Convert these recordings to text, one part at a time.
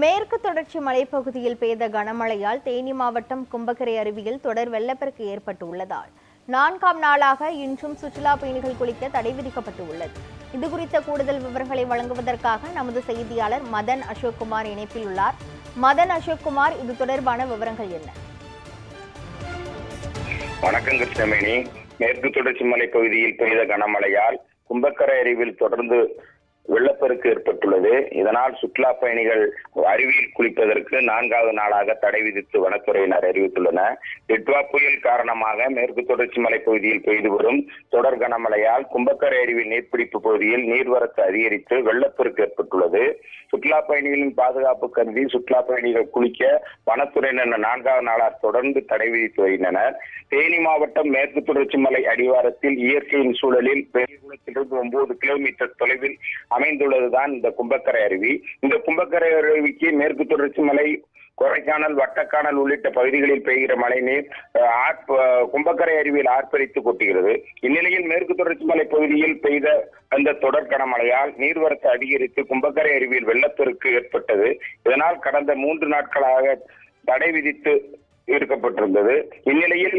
மேற்கு தொடர்ச்சி மலைப்பகுதியில் பெய்த கனமழையால் தேனி மாவட்டம் கும்பக்கரை அருவியில் தொடர் வெள்ளப்பெருக்கு ஏற்பட்டுள்ளதால் நான்காம் நாளாக இன்றும் சுற்றுலா பயணிகள் குளிக்க தடை விதிக்கப்பட்டுள்ளது. இது குறித்த கூடுதல் விவரங்களை வழங்குவதற்காக நமது செய்தியாளர் மதன் அசோக்குமார் இணைப்பில் உள்ளார். மதன் அசோக்குமார் இது தொடர்பான விவரங்கள் என்ன? வணக்கம் கிருஷ்ணமேனி. மேற்கு தொடர்ச்சி மலைப்பகுதியில் பெய்த கனமழையால் கும்பக்கரை அருவியில் தொடர்ந்து வெள்ளப்பெருக்கு ஏற்பட்டுள்ளது. இதனால் சுற்றுலா பயணிகள் அருவியில் குளிப்பதற்கு நான்காவது நாளாக தடை விதித்து வனத்துறையினர் அறிவித்துள்ளனர். டிட்வா புயல் காரணமாக மேற்கு தொடர்ச்சி மலை பகுதியில் பெய்து வரும் தொடர் கனமழையால் கும்பக்கரை அருவி நீர்பிடிப்பு பகுதியில் நீர்வரத்து அதிகரித்து வெள்ளப்பெருக்கு ஏற்பட்டுள்ளது. சுற்றுலா பயணிகளின் பாதுகாப்பு கருதி சுற்றுலா பயணிகள் குளிக்க வனத்துறையினர் நான்காவது நாளாக தொடர்ந்து தடை விதித்து வருகின்றனர். தேனி மாவட்டம் மேற்கு தொடர்ச்சி மலை அடிவாரத்தில் இயற்கையின் சூழலில் பெரியகுளத்திலிருந்து ஒன்பது கிலோமீட்டர் தொலைவில் அமைந்துள்ளதுதான் இந்த கும்பக்கரை அருவி. இந்த கும்பக்கரை அருவிக்கு மேற்கு தொடர்ச்சி மலை கொடைக்கானல் வட்டக்கானல் உள்ளிட்ட பகுதிகளில் பெய்கிற மழை நீர் கும்பக்கரை அருவியில் ஆர்ப்பரித்து கொட்டுகிறது. இந்நிலையில் மேற்கு தொடர்ச்சி மலை பகுதியில் பெய்த அந்த தொடர் கனமழையால் நீர்வரத்து அதிகரித்து கும்பக்கரை அருவியில் வெள்ளப்பெருக்கு ஏற்பட்டது. இதனால் கடந்த மூன்று நாட்களாக தடை விதித்து இருக்கப்பட்டிருந்தது. இந்நிலையில்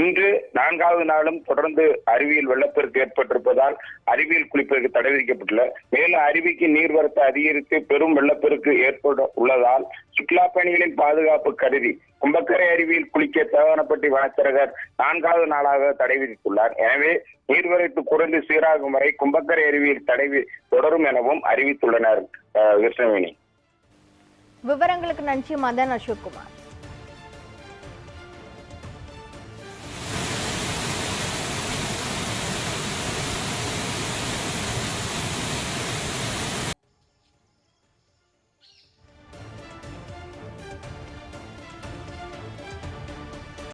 இன்று நான்காவது நாளும் தொடர்ந்து அருவியில் வெள்ளப்பெருக்கு ஏற்பட்டிருப்பதால் அருவியில் குளிப்பதற்கு தடை விதிக்கப்பட்டுள்ள. மேலும் அருவிக்கு நீர்வரத்து அதிகரித்து பெரும் வெள்ளப்பெருக்கு ஏற்பட உள்ளதால் சுற்றுலா பயணிகளின் பாதுகாப்பு கருதி கும்பக்கரை அருவியில் குளிக்க தேவனப்பட்டி வனச்சரகர் நான்காவது நாளாக தடை விதித்துள்ளார். எனவே நீர்வரத்து குறைந்து சீராகும் வரை கும்பக்கரை அருவியில் தடை தொடரும் எனவும் அறிவித்துள்ளனர் கிருஷ்ணவேணி விவரங்களுக்கு நன்றி மதன் அசோக்குமார்.